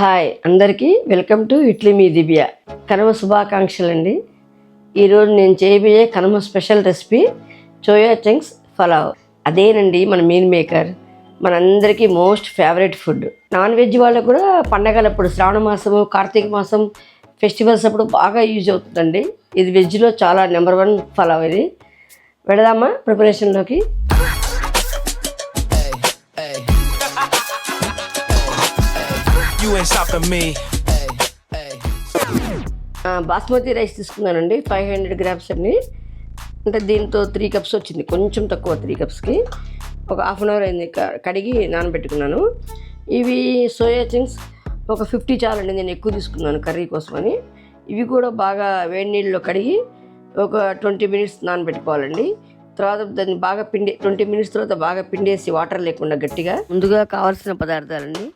Hi అందరికీ welcome to ఇట్లీ మీ దివ్య. కనుమ శుభాకాంక్షలు అండి ఈరోజు నేను చేయబోయే Kanuma special recipe soya chunks pulao అదేనండి మన మీల్ మేకర్ మనందరికీ most favourite food. Non veg వాళ్ళకు కూడా పండగలప్పుడు శ్రావణ మాసము కార్తీక మాసం ఫెస్టివల్స్ అప్పుడు బాగా యూజ్ అవుతుందండి. ఇది వెజ్లో చాలా నెంబర్ వన్ ఫలావ్ ఇది. పెడదామా ప్రిపరేషన్లోకి? You ain't stopping me. Basmati rice తీసుకున్నానండి. ఫైవ్ హండ్రెడ్ గ్రామ్స్ అండి అంటే దీంతో త్రీ కప్స్ వచ్చింది. కొంచెం తక్కువ త్రీ కప్స్కి ఒక హాఫ్ అన్ అవర్ అయింది. కడిగి నానబెట్టుకున్నాను. ఇవి సోయా చింగ్స్ ఒక ఫిఫ్టీ చాలండి. నేను ఎక్కువ తీసుకున్నాను కర్రీ కోసమని ఇవి కూడా బాగా వేడి నీళ్ళలో కడిగి ఒక ట్వంటీ మినిట్స్ నానబెట్టుకోవాలండి. తర్వాత దాన్ని బాగా పిండి ట్వంటీ మినిట్స్ తర్వాత బాగా పిండేసి వాటర్ లేకుండా గట్టిగా. ముందుగా కావాల్సిన పదార్థాలండి.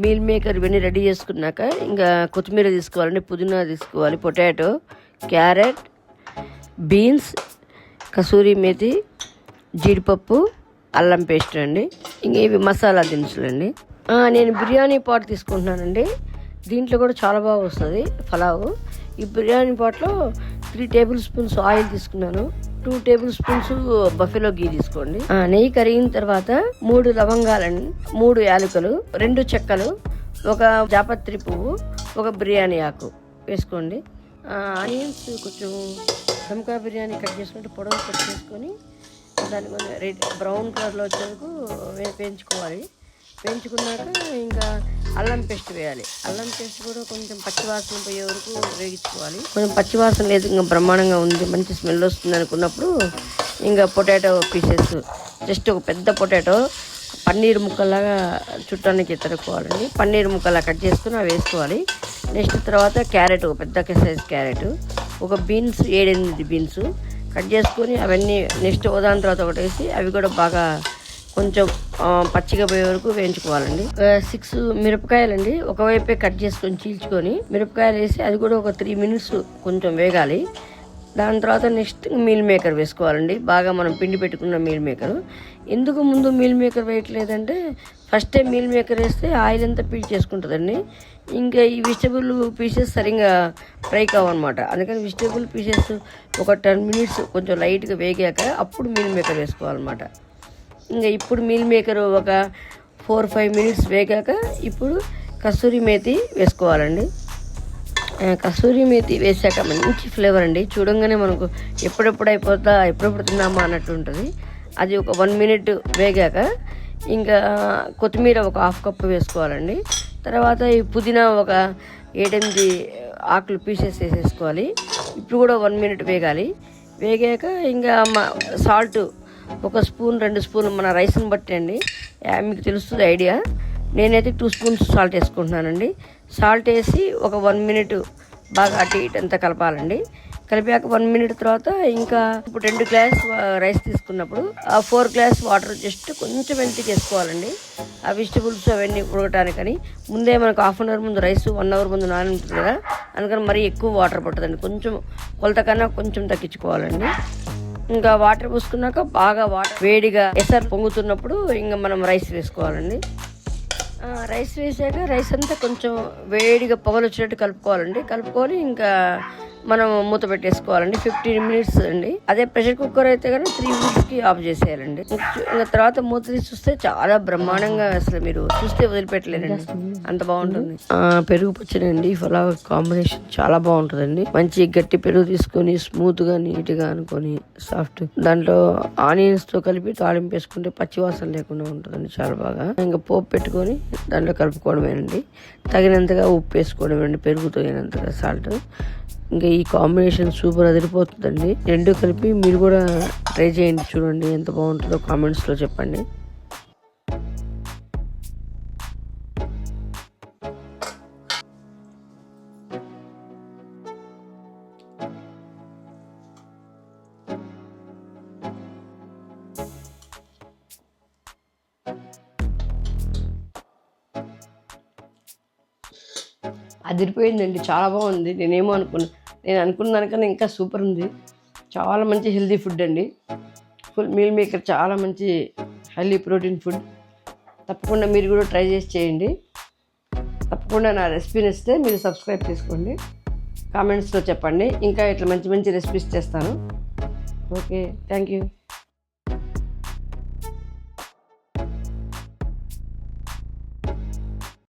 మీల్ మేకర్ ఇవన్నీ రెడీ చేసుకున్నాక ఇంకా కొత్తిమీర తీసుకోవాలండి పుదీనా తీసుకోవాలి potato carrot beans kasuri methi జీడిపప్పు అల్లం పేస్ట్ అండి. ఇంకా ఇవి మసాలా దినుసులు అండి నేను బిర్యానీ పాట్ తీసుకుంటున్నానండి. దీంట్లో కూడా చాలా బాగా వస్తుంది పలావ్. ఈ బిర్యానీ పాట్లో త్రీ టేబుల్ స్పూన్స్ ఆయిల్ తీసుకున్నాను. Two tablespoons buffalo ghee తీసుకోండి. నెయ్యి కరిగిన తర్వాత మూడు లవంగాలని మూడు యాలకులు రెండు చెక్కలు ఒక జాపత్రి పువ్వు ఒక బిర్యానీ ఆకు వేసుకోండి. ఆనియన్స్ కొంచెం దమ్కా బిర్యానీ కట్ చేసుకుంటే పొడవు కట్ చేసుకొని దాన్ని కొంచెం రెడ్ బ్రౌన్ కలర్లో వచ్చేందుకు వేయించుకోవాలి. వేయించుకున్నాక ఇంకా అల్లం పేస్ట్ వేయాలి. అల్లం పేస్ట్ కూడా కొంచెం పచ్చివాసన పోయే వరకు వేగించుకోవాలి. కొంచెం పచ్చివాసన లేదు ఇంకా బ్రహ్మాండంగా ఉంది మంచి స్మెల్ వస్తుంది అనుకున్నప్పుడు ఇంకా పొటాటో పీసెస్ జస్ట్ ఒక పెద్ద పొటాటో పన్నీర్ ముక్కలాగా చుట్టానికి తరుక్కోవాలండి. పన్నీర్ ముక్కలా కట్ చేసుకుని అవి వేసుకోవాలి. నెక్స్ట్ తర్వాత క్యారెట్ ఒక పెద్ద సైజ్ క్యారెట్ ఒక బీన్స్ ఏడెనిమిది బీన్స్ కట్ చేసుకొని అవన్నీ నెక్స్ట్ దాని తర్వాత ఒకటి వేసి అవి కూడా బాగా కొంచెం పచ్చిగా పోయే వరకు వేయించుకోవాలండి. సిక్స్ మిరపకాయలండి. ఒకవైపే కట్ చేసుకొని చీల్చుకొని మిరపకాయలు వేసి అది కూడా ఒక త్రీ మినిట్స్ కొంచెం వేగాలి. దాని తర్వాత నెక్స్ట్ మీల్ మేకర్ వేసుకోవాలండి. బాగా మనం పిండి పెట్టుకున్న మీల్ మేకర్ ఎందుకు ముందు మీల్ మేకర్ వేయట్లేదంటే ఫస్టే మీల్ మేకర్ వేస్తే ఆయిల్ అంతా పీల్ చేసుకుంటుందండి. ఇంకా ఈ వెజిటబుల్ పీసెస్ సరిగ్గా ఫ్రై కావన్నమాట. అందుకని వెజిటబుల్ పీసెస్ ఒక టెన్ మినిట్స్ కొంచెం లైట్గా వేగాక అప్పుడు మీల్ మేకర్ వేసుకోవాలన్నమాట. ఇంకా ఇప్పుడు మీల్ మేకర్ ఒక ఫోర్ ఫైవ్ మినిట్స్ వేగాక ఇప్పుడు కస్తూరి మేతి వేసుకోవాలండి. కస్తూరి మేతి వేసాక మంచి ఫ్లేవర్ అండి. చూడంగానే మనకు ఎప్పుడెప్పుడు అయిపోతా ఎప్పుడెప్పుడు తిన్నామా అన్నట్టు ఉంటుంది. అది ఒక వన్ మినిట్ వేగాక ఇంకా కొత్తిమీర ఒక హాఫ్ కప్ వేసుకోవాలండి. తర్వాత ఈ పుదీనా ఒక ఏడెనిమిది ఆకులు పీసెస్ వేసేసుకోవాలి. ఇప్పుడు కూడా వన్ మినిట్ వేగాలి. వేగాక ఇంకా సాల్ట్ ఒక స్పూన్ రెండు స్పూన్ మన రైస్ని బట్టి అండి. మీకు తెలుస్తుంది ఐడియా. నేనైతే టూ స్పూన్స్ సాల్ట్ వేసుకుంటున్నానండి. సాల్ట్ వేసి ఒక వన్ మినిట్ బాగా అటు ఇటు అంతా కలపాలండి. కలిపాక వన్ మినిట్ తర్వాత ఇంకా ఇప్పుడు రెండు గ్లాస్ రైస్ తీసుకున్నప్పుడు ఆ ఫోర్ గ్లాస్ వాటర్ జస్ట్ కొంచెం వెంటికి వేసుకోవాలండి. ఆ వెజిటబుల్స్ అవన్నీ ఉడకటానికని. ముందే మనకు హాఫ్ అన్ అవర్ ముందు రైస్ వన్ అవర్ ముందు నాని ఉంటుంది కదా. అందుకని మరీ ఎక్కువ వాటర్ పట్టదండి. కొంచెం కొలత కన్నా కొంచెం తగ్గించుకోవాలండి. ఇంకా వాటర్ పోసుకున్నాక బాగా వాటర్ వేడిగా ఎసరు పొంగుతున్నప్పుడు ఇంకా మనం రైస్ వేసుకోవాలండి. రైస్ వేసాక రైస్ అంతా కొంచెం వేడిగా పొగలు వచ్చినట్టు కలుపుకోవాలండి. కలుపుకొని ఇంకా మనం మూత పెట్టేసుకోవాలండి. ఫిఫ్టీన్ మినిట్స్ అండి. అదే ప్రెషర్ కుక్కర్ అయితే కానీ త్రీ మినిట్స్కి ఆఫ్ చేసేయాలండి. ఇంకా తర్వాత మూత తీసి చూస్తే చాలా బ్రహ్మాండంగా అసలు మీరు చూస్తే వదిలిపెట్టలేరండి. అంత బాగుంటుంది. పెరుగు పచ్చడి అండి. ఫలావ్ కాంబినేషన్ చాలా బాగుంటుందండి. మంచి గట్టి పెరుగు తీసుకొని స్మూత్గా నీట్గా అనుకొని సాఫ్ట్ దాంట్లో ఆనియన్స్తో కలిపి తాళింపు వేసుకుంటే పచ్చివాసన లేకుండా ఉంటుందండి చాలా బాగా. ఇంకా పోపు పెట్టుకొని దాంట్లో కలుపుకోవడమేనండి. తగినంతగా ఉప్పు వేసుకోవడమేనండి పెరుగు తగినంతగా సాల్ట్. ఇంకా ఈ కాంబినేషన్ సూపర్ అదిరిపోతుందండి. రెండు కలిపి మీరు కూడా ట్రై చేయండి చూడండి ఎంత బాగుంటుందో కామెంట్స్లో చెప్పండి. అదిరిపోయిందండి చాలా బాగుంది. నేనేమో అనుకున్నాను నేను అనుకున్న దానికన్నా ఇంకా సూపర్ ఉంది. చాలా మంచి హెల్తీ ఫుడ్ అండి. ఫుల్ మీల్ మేకర్ చాలా మంచి హైలీ ప్రోటీన్ ఫుడ్ తప్పకుండా మీరు కూడా ట్రై చేసి చేయండి. తప్పకుండా నా రెసిపీ ఇస్తే మీరు సబ్స్క్రైబ్ చేసుకోండి. కామెంట్స్లో చెప్పండి. ఇంకా ఇట్లా మంచి మంచి రెసిపీస్ చేస్తాను. Okay thank you